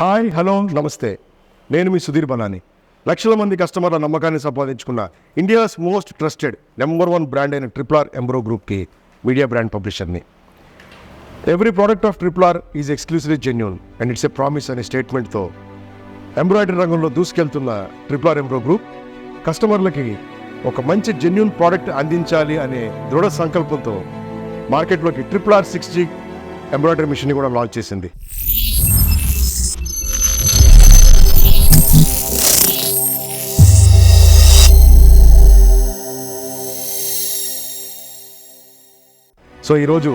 Hi hello నమస్తే. నేను మీ సుధీర్ బనాని. లక్షల మంది కస్టమర్ల నమ్మకాన్ని సంపాదించుకున్న India's most trusted number one brand అయిన ట్రిపుల్ ఆర్ ఎంబ్రో గ్రూప్కి media brand పబ్లిషర్ని. Every product of triple R is exclusively genuine and it's a promise అనే స్టేట్మెంట్తో ఎంబ్రాయిడరీ రంగంలో దూసుకెళ్తున్న ట్రిపుల్ ఆర్ ఎంబ్రో గ్రూప్ కస్టమర్లకి ఒక మంచి జెన్యున్ ప్రోడక్ట్ అందించాలి అనే దృఢ సంకల్పంతో మార్కెట్లోకి triple R six G embroidery machine కూడా లాంచ్ చేసింది. సో ఈరోజు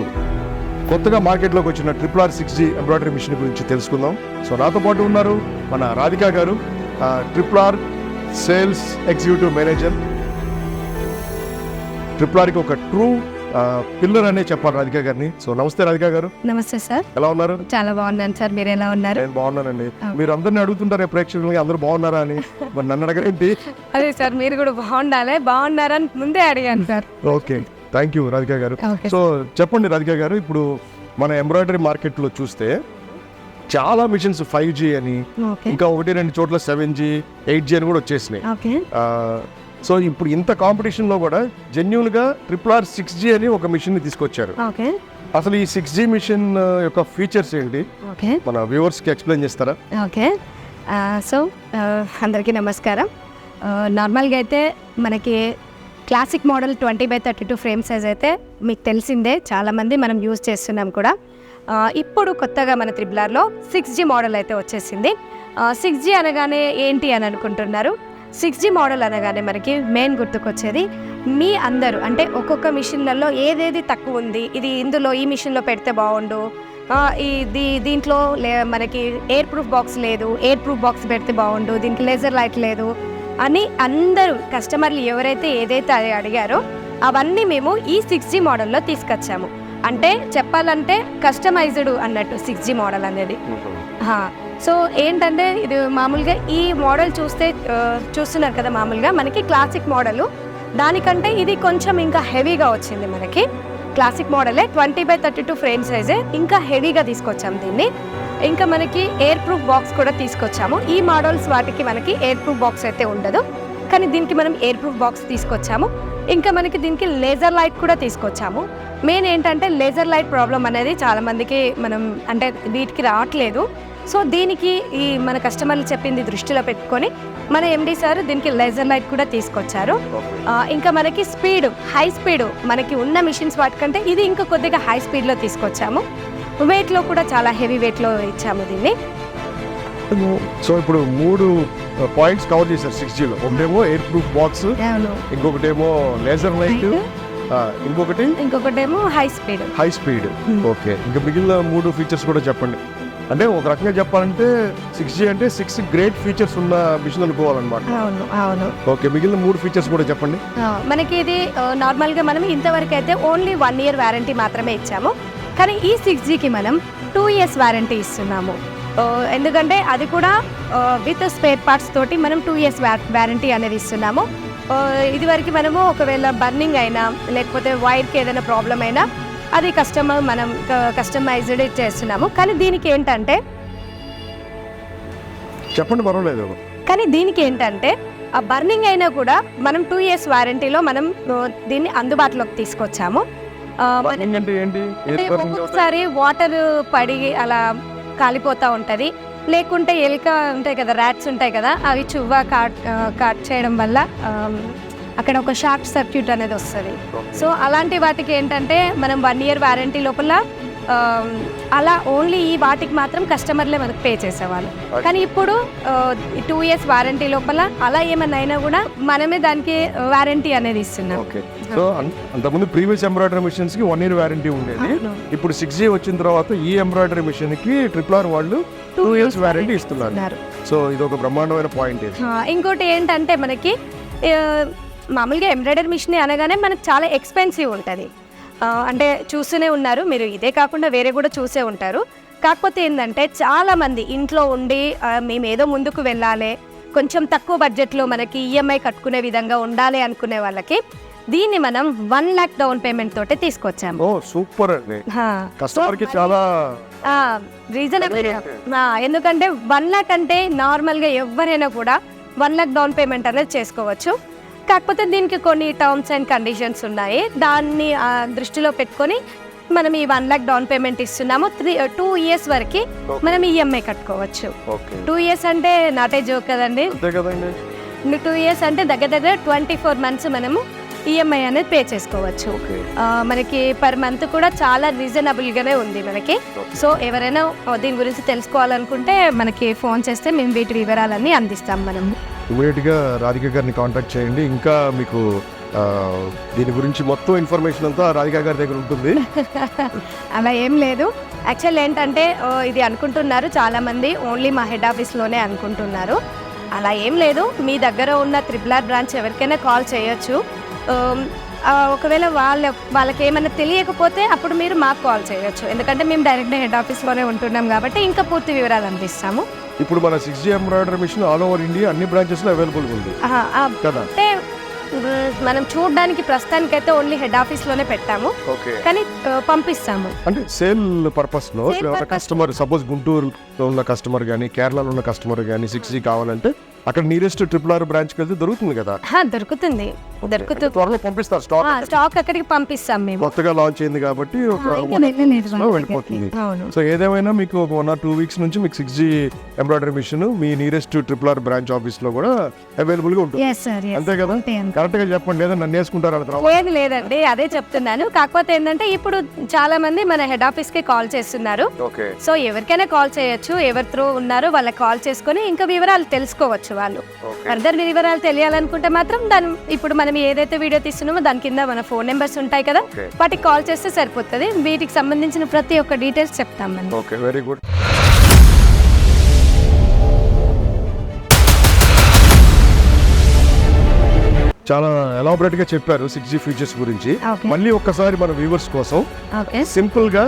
కొత్తగా మార్కెట్లోకి వచ్చిన triple R six G embroidery machine గురించి తెలుసుకుందాం. సో నాతో పాటు ఉన్నారు మన Radhika garu triple R sales executive manager triple ఆర్కి ఒక ట్రూ పిల్లర్ అనే చెప్పాలి రాధిక గారిని. సో నమస్తే రాధిక గారు. నమస్తే సార్. ఎలా ఉన్నారు? చాలా బాగున్నాను సార్. మీరు ఎలా ఉన్నారు? నేను బాగున్నానండి. మీరు అందరిని అడుగుతుంటారు ప్రేక్షకులకి అందరూ బాగున్నారా అని. మరి నన్ను అడగరేంటి? అదే సార్ మీరు కూడా బాగుండాలి బాగున్నారని ముందే అడిగాను sir. Okay. Thank you Radhika గారు. సో చెప్పండి రాధిక గారు ఇప్పుడు మన ఎంబ్రాయిడరీ మార్కెట్లో చూస్తే చాలా మిషన్స్ ఫైవ్ జీ అని ఇంకా ఒకటి రెండు చోట్ల సెవెన్ జీ ఎయిట్ జీ అని కూడా వచ్చేసినాయి. సో ఇప్పుడు ఇంత కాంపిటీషన్లో కూడా జెన్యున్గా ట్రిపుల్ ఆర్ సిక్స్ జీ అని ఒక మిషన్ తీసుకొచ్చారు. ఓకే అసలు ఈ సిక్స్ జీ మిషన్ యొక్క ఫీచర్స్ ఏంటి? మన వ్యూవర్స్కి ఎక్స్ప్లెయిన్ చేస్తారా? ఓకే సో అందరికీ నమస్కారం. నార్మల్గా అయితే మనకి classic model twenty by thirty two frame size అయితే మీకు తెలిసిందే చాలామంది మనం యూజ్ చేస్తున్నాం కూడా. ఇప్పుడు కొత్తగా మన త్రిబులార్లో సిక్స్ జీ మోడల్ అయితే వచ్చేసింది. సిక్స్ జీ అనగానే ఏంటి అని అనుకుంటున్నారు? సిక్స్ జీ మోడల్ అనగానే మనకి మెయిన్ గుర్తుకొచ్చేది మీ అందరూ అంటే ఒక్కొక్క మిషన్లలో ఏదేది తక్కువ ఉంది ఇది ఇందులో ఈ మిషన్లో పెడితే బాగుండు ఇది దీంట్లో లే మనకి ఎయిర్ ప్రూఫ్ బాక్స్ లేదు ఎయిర్ ప్రూఫ్ బాక్స్ పెడితే బాగుండు దీనికి లేజర్ లైట్ లేదు అని అందరూ కస్టమర్లు ఎవరైతే ఏదైతే అడిగారో అవన్నీ మేము ఈ సిక్స్ జీ మోడల్లో తీసుకొచ్చాము. అంటే చెప్పాలంటే కస్టమైజ్డ్ అన్నట్టు సిక్స్ జీ మోడల్ అనేది. సో ఏంటంటే ఇది మామూలుగా ఈ మోడల్ చూస్తే చూస్తున్నారు కదా మామూలుగా మనకి క్లాసిక్ మోడల్. దానికంటే ఇది కొంచెం ఇంకా హెవీగా వచ్చింది మనకి. Classic మోడలే twenty by thirty two frame సైజే. ఇంకా హెవీగా తీసుకొచ్చాము దీన్ని. ఇంకా మనకి ఎయిర్ ప్రూఫ్ బాక్స్ కూడా తీసుకొచ్చాము. ఈ మోడల్స్ వాటికి మనకి ఎయిర్ ప్రూఫ్ బాక్స్ అయితే ఉండదు. కానీ దీనికి మనం ఎయిర్ ప్రూఫ్ బాక్స్ తీసుకొచ్చాము. ఇంకా మనకి దీనికి లేజర్ లైట్ కూడా తీసుకొచ్చాము. మెయిన్ ఏంటంటే లేజర్ లైట్ ప్రాబ్లం అనేది చాలామందికి మనం అంటే వీటికి రావట్లేదు. సో దీనికి ఈ మన కస్టమర్లు చెప్పింది దృష్టిలో పెట్టుకొని మన ఎండి సార్ దీనికి లేజర్ లైట్ కూడా తీసుకొచ్చారు. ఇంకా మనకి స్పీడ్ హై స్పీడ్ మనకి ఉన్న మిషన్స్ వాటికంటే ఇది ఇంకా కొద్దిగా హై స్పీడ్లో తీసుకొచ్చాము. వెయిట్లో కూడా చాలా హెవీ వెయిట్లో ఇచ్చాము దీన్ని. సో ఇప్పుడు మూడు పాయింట్స్ కవర్ చేశారు సిక్స్ జీలో ఒకటేమో ఎయిర్ ప్రూఫ్ బాక్స్ ఇంకొకటేమో లేజర్ లైట్ ఇంకొకటి? ఇంకొకటేమో high speed high speed okay ఇంకా మిగిలిన మూడు ఫీచర్స్ కూడా చెప్పండి. అంటే ఒక రకంగా చెప్పాలంటే సిక్స్ జీ అంటే సిక్స్ గ్రేట్ ఫీచర్స్ ఉన్న మిషన్ అనుకోవాలన్నమాట. అవును అవును. ఓకే మిగిలిన మూడు ఫీచర్స్ కూడా చెప్పండి. మనకి ఇది నార్మల్గా మనం ఇంతవరకు అయితే ఓన్లీ వన్ ఇయర్ వారంటీ మాత్రమే ఇచ్చాము. కానీ ఈ సిక్స్ జీకి మనం టూ ఇయర్స్ వారంటీ ఇస్తున్నాము. ఎందుకంటే అది కూడా విత్ స్పేర్ పార్ట్స్ తోటి మనం టూ ఇయర్స్ వారంటీ అనేది ఇస్తున్నాము. ఆ, ఇదివరకు మనము ఒకవేళ బర్నింగ్ అయినా లేకపోతే వైర్కి ఏదైనా ప్రాబ్లం అయినా అది కస్టమర్ మనం కస్టమైజ్డ్ చేస్తున్నాము. కానీ దీనికి ఏంటంటే చెప్పండి పర్వాలేదు. కానీ దీనికి ఏంటంటే ఆ బర్నింగ్ అయినా కూడా మనం టూ ఇయర్స్ వారంటీలో మనం దీన్ని అందుబాటులోకి తీసుకొచ్చాము. ఒక్కొక్కసారి వాటర్ పడి అలా కాలిపోతూ ఉంటుంది. లేకుంటే ఎలుక ఉంటాయి కదా ర్యాట్స్ ఉంటాయి కదా అవి చువ్వ కాట్ కాట్ చేయడం వల్ల అక్కడ ఒక షార్ట్ సర్క్యూట్ అనేది వస్తుంది. సో అలాంటి వాటికి ఏంటంటే మనం వన్ ఇయర్ వారంటీ లోపల అలా ఓన్లీ ఈ వాటికి మాత్రం కస్టమర్లే మనకు పే చేసేవాళ్ళు. కానీ ఇప్పుడు టూ ఇయర్స్ వారంటీ లోపల అలా ఏమన్నా అయినా కూడా మనమే దానికి వారంటీ అనేది ఇస్తున్నాం. సో అంతకుముందు ప్రీవియస్ ఎంబ్రాయిడరీ మిషన్స్కి వన్ ఇయర్ వారంటీ ఉండేది. ఇప్పుడు సిక్స్ జీ వచ్చిన తర్వాత ఈ ఎంబ్రాయిడరీ మిషన్కి ట్రిపుల్ ఆర్ వాళ్ళు టూ ఇయర్స్ వారంటీ ఇస్తున్నారు. సో ఇది ఒక బ్రహ్మాండమైన పాయింట్ ఇంకోటి ఏంటంటే మనకి మామూలుగా ఎంబ్రాయిడరీ మిషన్ అనగానే మనకు చాలా ఎక్స్పెన్సివ్ ఉంటుంది. అంటే చూస్తూనే ఉన్నారు. మీరు ఇదే కాకుండా వేరే కూడా చూసే ఉంటారు. కాకపోతే ఏంటంటే చాలామంది ఇంట్లో ఉండి మేము ఏదో ముందుకు వెళ్ళాలి కొంచెం తక్కువ బడ్జెట్లో మనకి ఈఎంఐ కట్టుకునే విధంగా ఉండాలి అనుకునే వాళ్ళకి దీన్ని మనం వన్ ల్యాక్ డౌన్ పేమెంట్ తోటి తీసుకొచ్చాము. ఓ సూపర్ అండి. కస్టమర్కి చాలా రీజనబుల్ ఎందుకంటే వన్ ల్యాక్ అంటే నార్మల్గా ఎవరైనా కూడా వన్ ల్యాక్ డౌన్ పేమెంట్ అనేది చేసుకోవచ్చు. కాకపోతే దీనికి కొన్ని టర్మ్స్ అండ్ కండిషన్స్ ఉన్నాయి. దాన్ని దృష్టిలో పెట్టుకొని మనం ఈ వన్ ల్యాక్ డౌన్ పేమెంట్ ఇస్తున్నాము. త్రీ టూ ఇయర్స్ వరకు మనం ఈఎంఐ కట్టుకోవచ్చు. ఓకే టూ ఇయర్స్ అంటే నాటే జోక్ కదండి. టూ ఇయర్స్ అంటే దగ్గర దగ్గర ట్వంటీ ఫోర్ మంత్స్ మనము ఈఎంఐ అనేది పే చేసుకోవచ్చు. మనకి పర్ మంత్ కూడా చాలా రీజనబుల్గానే ఉంది మనకి. సో ఎవరైనా దీని గురించి తెలుసుకోవాలనుకుంటే మనకి ఫోన్ చేస్తే మేము వీటి వివరాలన్నీ అందిస్తాం మనం ఇమీడియట్గా రాధిక గారిని కాంటాక్ట్ చేయండి. ఇంకా మీకు దీని గురించి మొత్తం ఇన్ఫర్మేషన్ అంతా రాధిక గారి దగ్గర ఉంటుంది. అలా ఏం లేదు. యాక్చువల్ ఏంటంటే ఇది అనుకుంటున్నారు చాలామంది ఓన్లీ మా హెడ్ ఆఫీస్లోనే అనుకుంటున్నారు. అలా ఏం లేదు. మీ దగ్గర ఉన్న త్రిబుల్ ఆర్ బ్రాంచ్ ఎవరికైనా కాల్ చేయొచ్చు. ఒకవేళ వాళ్ళ వాళ్ళకి ఏమైనా తెలియకపోతే అప్పుడు మీరు మాకు కాల్ చేయొచ్చు. ఎందుకంటే మేము డైరెక్ట్గా హెడ్ ఆఫీస్లోనే ఉంటున్నాం కాబట్టి ఇంకా పూర్తి వివరాలు అందిస్తాము. ఇప్పుడు మన six G embroidery machine all over India అన్ని బ్రాంచెస్లో అవైలబుల్ ఉంది కదా? అంటే మనం చూడడానికి ప్రస్తుతానికైతే ఓన్లీ హెడ్ ఆఫీస్లోనే పెట్టాము. ఓకే. కానీ పంపిస్తాము. అంటే సేల్ పర్పస్లో. కస్టమర్ సపోజ్ గుంటూరులో ఉన్న కస్టమర్ కానీ కేరళలో ఉన్న కస్టమర్ కానీ సిక్స్ జీ కావాలంటే అక్కడ నియరెస్ట్ ట్రిపుల్ ఆర్ బ్రాంచ్కి వెళ్తే దొరుకుతుంది కదా? హా, దొరుకుతుంది. దొరుకుతుంది త్వరలో పంపిస్తారు స్టాక్ ఆ, స్టాక్ అక్కడికి పంపిస్తాం మేము. కొత్తగా లాంచ్ అయింది కాబట్టి ఒక ఇంకా వెళ్ళలేదు లో వెళ్ళిపోతుంది. అవును. సో ఏదేమైనా మీకు ఒక వన్ ఆర్ టూ వీక్స్ నుంచి మీకు సిక్స్ జీ ఎంబ్రాయిడరీ మిషన్ మీ నియరెస్ట్ ట్రిపుల్ ఆర్ బ్రాంచ్ ఆఫీస్లో కూడా అవైలబుల్గా ఉంటుంది. ఎస్ సార్ అంతే కదా? కరెక్ట్గా చెప్పండి లేదా నన్ను వేసుకుంటారు అలా తర్వాత. లేదు లేదండి అదే చెప్తున్నాను. కాకపోతే ఏంటంటే ఇప్పుడు చాలా మంది మన హెడ్ ఆఫీస్కి కాల్ చేస్తున్నారు. ఓకే సో ఎవరికైనా కాల్ చేయొచ్చు ఎవరి త్రూ ఉన్నారో వాళ్ళకి కాల్ చేసుకొని ఇంకా వివరాలు తెలుసుకోవచ్చు. వాళ్ళు. ఫర్దర్ వివరాలు తెలియాలనుకుంటే మాత్రం దాని ఇప్పుడు మనం ఏదైతే వీడియో తీస్తున్నామో దాని కింద మన ఫోన్ నెంబర్స్ ఉంటాయి కదా. వాటికి కాల్ చేస్తే సరిపోతుంది. వీటికి సంబంధించిన ప్రతి ఒక్క డీటెయిల్స్ చెప్తాం మనం. ఓకే వెరీ గుడ్ చాలా ఎలాబరేట్గా చెప్పారు సిక్స్ జీ ఫీచర్స్ గురించి. మళ్ళీ ఒక్కసారి మన వ్యూవర్స్ కోసం సింపుల్గా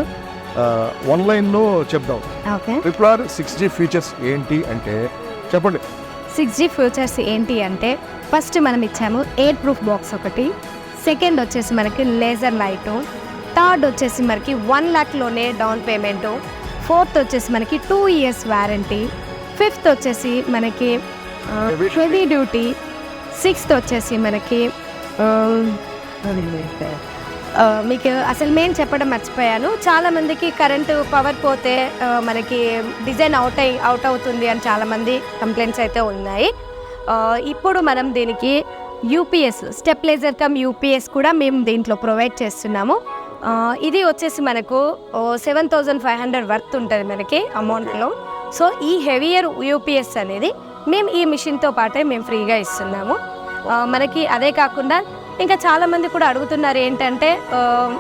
వన్ లైన్లో చెప్దాం. Okay triple R six G features ఏంటి అంటే చెప్పండి. సిక్స్ జీ ఫ్యూచర్స్ ఏంటి అంటే ఫస్ట్ మనం ఇచ్చాము ఎయిర్ ప్రూఫ్ బాక్స్ ఒకటి సెకండ్ వచ్చేసి మనకి లేజర్ లైటు థర్డ్ వచ్చేసి మనకి వన్ ల్యాక్లోనే డౌన్ పేమెంటు ఫోర్త్ వచ్చేసి మనకి టూ ఇయర్స్ వారంటీ ఫిఫ్త్ వచ్చేసి మనకి హెవీ డ్యూటీ సిక్స్త్ వచ్చేసి మనకి మీకు అసలు మేము చెప్పడం మర్చిపోయాను. చాలామందికి కరెంటు పవర్ పోతే మనకి డిజైన్ అవుట్ అయి అవుట్ అవుతుంది అని చాలామంది కంప్లైంట్స్ అయితే ఉన్నాయి. ఇప్పుడు మనం దీనికి యూపీఎస్ స్టెప్లైజర్ కమ్ యూపీఎస్ కూడా మేము దీంట్లో ప్రొవైడ్ చేస్తున్నాము. ఇది వచ్చేసి మనకు seven thousand five hundred worth ఉంటుంది మనకి అమౌంట్లో సో ఈ హెవియర్ యూపీఎస్ అనేది మేము ఈ మిషన్తో పాటే మేము ఫ్రీగా ఇస్తున్నాము. మనకి అదే కాకుండా ఇంకా చాలామంది కూడా అడుగుతున్నారు ఏంటంటే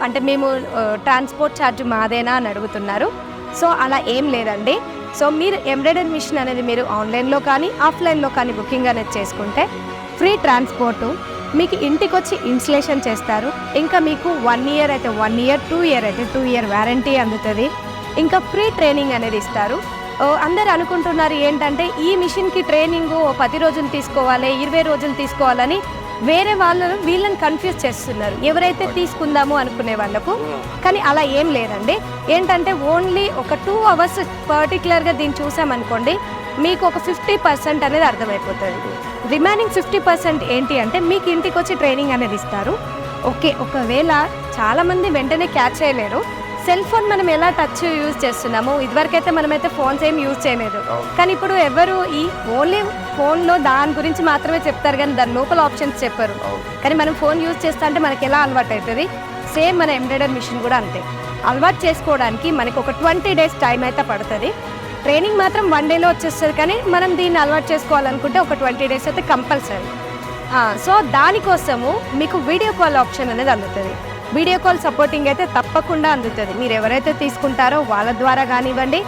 అంటే మేము ట్రాన్స్పోర్ట్ ఛార్జ్ మాదేనా అని అడుగుతున్నారు. సో అలా ఏం లేదండి. సో మీరు ఎంబ్రాయిడరీ మిషన్ అనేది మీరు ఆన్లైన్లో కానీ ఆఫ్లైన్లో కానీ బుకింగ్ అనేది చేసుకుంటే ఫ్రీ ట్రాన్స్పోర్టు మీకు ఇంటికి వచ్చి ఇన్స్టలేషన్ చేస్తారు. ఇంకా మీకు వన్ ఇయర్ అయితే వన్ ఇయర్ టూ ఇయర్ అయితే టూ ఇయర్ వారంటీ అందుతుంది. ఇంకా ఫ్రీ ట్రైనింగ్ అనేది ఇస్తారు. అందరు అనుకుంటున్నారు ఏంటంటే ఈ మిషన్కి ట్రైనింగ్ పది రోజులు తీసుకోవాలి ఇరవై రోజులు తీసుకోవాలని వేరే వాళ్ళను వీళ్ళని కన్ఫ్యూజ్ చేస్తున్నారు. ఎవరైతే తీసుకుందాము అనుకునే వాళ్ళకు కానీ అలా ఏం లేదండి. ఏంటంటే ఓన్లీ ఒక టూ అవర్స్ పర్టికులర్గా దీన్ని చూసామనుకోండి మీకు ఒక ఫిఫ్టీ పర్సెంట్ అనేది అర్థమైపోతుంది. రిమైనింగ్ ఫిఫ్టీ పర్సెంట్ ఏంటి అంటే మీకు ఇంటికి వచ్చి ట్రైనింగ్ అనేది ఇస్తారు. ఓకే ఒకవేళ చాలామంది వెంటనే క్యాచ్ చేయలేరు. సెల్ ఫోన్ మనం ఎలా టచ్ యూజ్ చేస్తున్నాము ఇదివరకైతే మనమైతే ఫోన్స్ ఏం యూజ్ చేయలేదు. కానీ ఇప్పుడు ఎవరు ఈ ఓన్లీ ఫోన్లో దాని గురించి మాత్రమే చెప్తారు కానీ దాని లోపల ఆప్షన్స్ చెప్పరు. కానీ మనం ఫోన్ యూజ్ చేస్తా అంటే మనకి ఎలా అలవాటు అవుతుంది సేమ్ మన ఎంబ్రాయిడరీ మిషన్ కూడా అంతే. అలవాటు చేసుకోవడానికి మనకి ఒక ట్వంటీ డేస్ టైం అయితే పడుతుంది. ట్రైనింగ్ మాత్రం వన్ డేలో వచ్చేస్తుంది కానీ మనం దీన్ని అలవాటు చేసుకోవాలనుకుంటే ఒక ట్వంటీ డేస్ అయితే కంపల్సరీ సో దానికోసము మీకు వీడియో కాల్ ఆప్షన్ అనేది అందుతుంది. వీడియో కాల్ సపోర్టింగ్ అయితే తప్పకుండా అందుతుంది. మీరు ఎవరైతే తీసుకుంటారో వాళ్ళ ద్వారా కానివ్వండి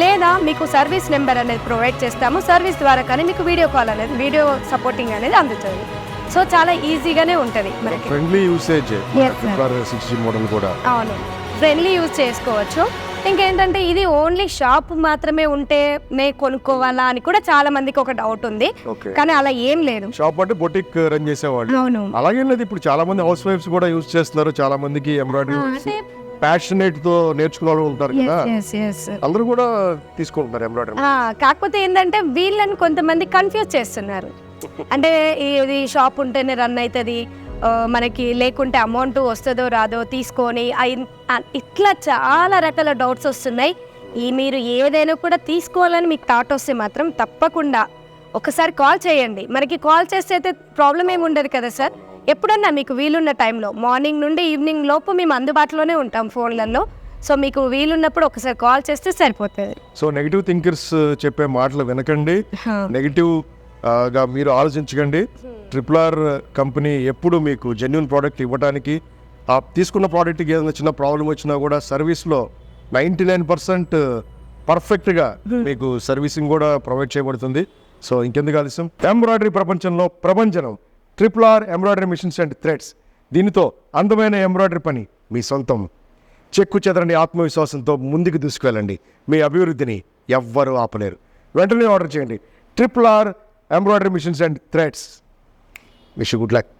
లేదా మీకు సర్వీస్ నెంబర్ అనేది ప్రొవైడ్ చేస్తాము. సర్వీస్ ద్వారా కానీ మీకు వీడియో కాల్ అనేది వీడియో సపోర్టింగ్ అనేది అందుతుంది. సో చాలా ఈజీగానే ఉంటుంది ఫ్రెండ్లీ యూసేజ్. సిక్స్ మోడల్ కూడా. అవును. ఫ్రెండ్లీ యూజ్ చేసుకోవచ్చు. ఇంకేంటంటే ఇది ఓన్లీ షాప్ మాత్రమే ఉంటే నే కొనుక్కోవాలా అని కూడా చాలా మందికి ఒక డౌట్ ఉంది. కానీ అలా ఏం లేదు. షాప్ అంటే బొటిక్ రన్ చేసేవాళ్ళు. అవును అలాగే లేదు ఇప్పుడు చాలా మంది హౌస్ వైఫ్స్ కూడా యూజ్ చేస్తున్నారు చాలా మందికి ఎంబ్రాయిడరీ ప్యాషనేట్తో నేర్చుకునే వాళ్ళు ఉంటారు కదా. అందరూ కూడా తీసుకుంటున్నారు ఎంబ్రాయిడరీ కాకపోతే ఏంటంటే వీళ్ళని కొంతమంది కన్ఫ్యూజ్ చేస్తున్నారు. అంటే ఇది షాప్ ఉంటేనే రన్ అవుతుంది మనకి లేకుంటే అమౌంట్ వస్తుందో రాదో తీసుకొని ఇట్లా చాలా రకాల డౌట్స్ వస్తున్నాయి. ఈ మీరు ఏదైనా కూడా తీసుకోవాలని మీకు థాట్ వస్తే మాత్రం తప్పకుండా ఒకసారి కాల్ చేయండి. మనకి కాల్ చేస్తే అయితే ప్రాబ్లం ఏమి ఉండదు కదా సార్ ఎప్పుడన్నా మీకు వీలున్న టైంలో మార్నింగ్ నుండి ఈవినింగ్ లోపు మేము అందుబాటులోనే ఉంటాం ఫోన్లలో సో మీకు వీలున్నప్పుడు ఒకసారి కాల్ చేస్తే సరిపోతుంది. సో నెగిటివ్ థింకర్స్ చెప్పే మాటలు వినకండి. నెగిటివ్గా మీరు ఆలోచించకండి. ట్రిపుల్ ఆర్ కంపెనీ ఎప్పుడు మీకు జెన్యున్ ప్రోడక్ట్ ఇవ్వడానికి ఆ తీసుకున్న ప్రోడక్ట్కి ఏదైనా చిన్న ప్రాబ్లం వచ్చినా కూడా సర్వీస్లో నైంటీ నైన్ పర్సెంట్ పర్ఫెక్ట్గా మీకు సర్వీసింగ్ కూడా ప్రొవైడ్ చేయబడుతుంది. సో ఇంకెందుకు ఆలస్యం? ఎంబ్రాయిడరీ ప్రపంచంలో ప్రపంచనం triple R embroidery machines and threads దీనితో అందమైన ఎంబ్రాయిడరీ పని మీ సొంతం. చెక్కు చెదరని ఆత్మవిశ్వాసంతో ముందుకు దూసుకువెళ్ళండి. మీ అభివృద్ధిని ఎవ్వరూ ఆపలేరు. వెంటనే ఆర్డర్ చేయండి. Triple R embroidery machines and threads wish good luck